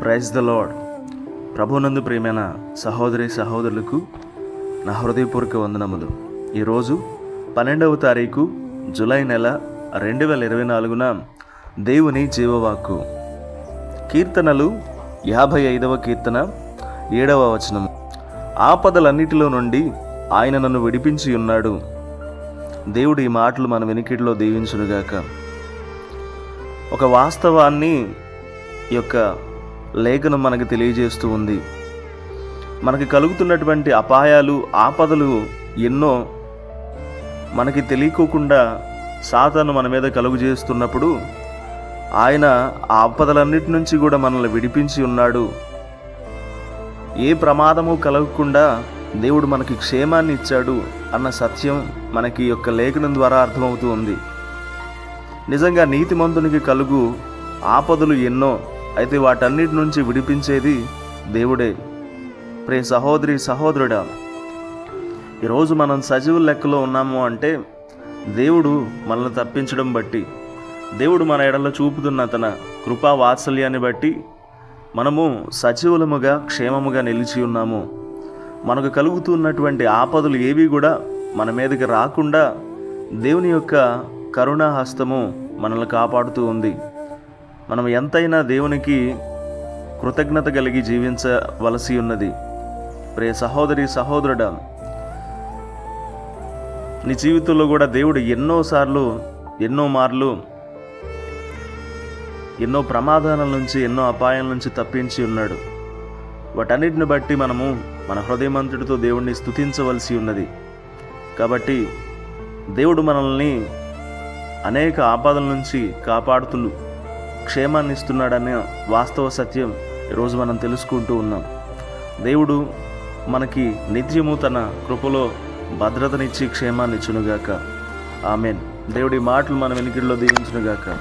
Praise the lord ప్రభునందు ప్రియమైన సహోదరి సహోదరులకు నా హృదయపూర్వక వందనములు. ఈరోజు పన్నెండవ తారీఖు జూలై నెల రెండు వేల ఇరవై నాలుగున దేవుని జీవవాక్కు. కీర్తనలు యాభై ఐదవ కీర్తన ఏడవ వచనం ఆపదలన్నిటిలో నుండి ఆయన నన్ను విడిపించి ఉన్నాడు. దేవుడు ఈ మాటలు మన వెనికిడిలో దీవించునుగాక. ఒక వాస్తవాన్ని ఈ యొక్క లేఖనం మనకు తెలియజేస్తూ ఉంది. మనకి కలుగుతున్నటువంటి అపాయాలు ఆపదలు ఎన్నో మనకి తెలియకోకుండా సాతాను మన మీద కలుగు చేస్తున్నప్పుడు ఆయన ఆ ఆపదలన్నిటి నుంచి కూడా మనల్ని విడిపించి ఉన్నాడు. ఏ ప్రమాదము కలగకుండా దేవుడు మనకి క్షేమాన్ని ఇచ్చాడు అన్న సత్యం మనకి యొక్క లేఖనం ద్వారా అర్థమవుతూ ఉంది. నిజంగా నీతిమంతునికి కలుగు ఆపదలు ఎన్నో అయితే వాటన్నిటి నుంచి విడిపించేది దేవుడే. ప్రే సహోదరి సహోదరుడా ఈరోజు మనం సజీవ లెక్కలో ఉన్నాము అంటే దేవుడు మనల్ని తప్పించడం బట్టి దేవుడు మన ఎడలో చూపుతున్న తన కృపా వాత్సల్యాన్ని బట్టి మనము సజీవులముగా క్షేమముగా నిలిచి ఉన్నాము. మనకు కలుగుతున్నటువంటి ఆపదలు ఏవి కూడా మన మీదకి రాకుండా దేవుని యొక్క కరుణా హస్తము మనల్ని కాపాడుతూ ఉంది. మనం ఎంతైనా దేవునికి కృతజ్ఞత కలిగి జీవించవలసి ఉన్నది. ప్రియ సహోదరి సహోదరుడ నీ జీవితంలో కూడా దేవుడు ఎన్నోసార్లు ఎన్నో మార్లు ఎన్నో ప్రమాదాల నుంచి ఎన్నో అపాయాల నుంచి తప్పించి ఉన్నాడు. వాటన్నిటిని బట్టి మనము మన హృదయమంతుడితో దేవుణ్ణి స్థుతించవలసి ఉన్నది. కాబట్టి దేవుడు మనల్ని అనేక ఆపదల నుంచి కాపాడుతూ క్షేమాన్ని ఇస్తున్నాడనే వాస్తవ సత్యం ఈరోజు మనం తెలుసుకుంటూ ఉన్నాం. దేవుడు మనకి నిత్యము తన కృపలో భద్రతనిచ్చి క్షేమాన్ని ఇచ్చునుగాక ఆమెన్. దేవుడి మాటలు మన వెనుకల్లో దీవించునుగాక.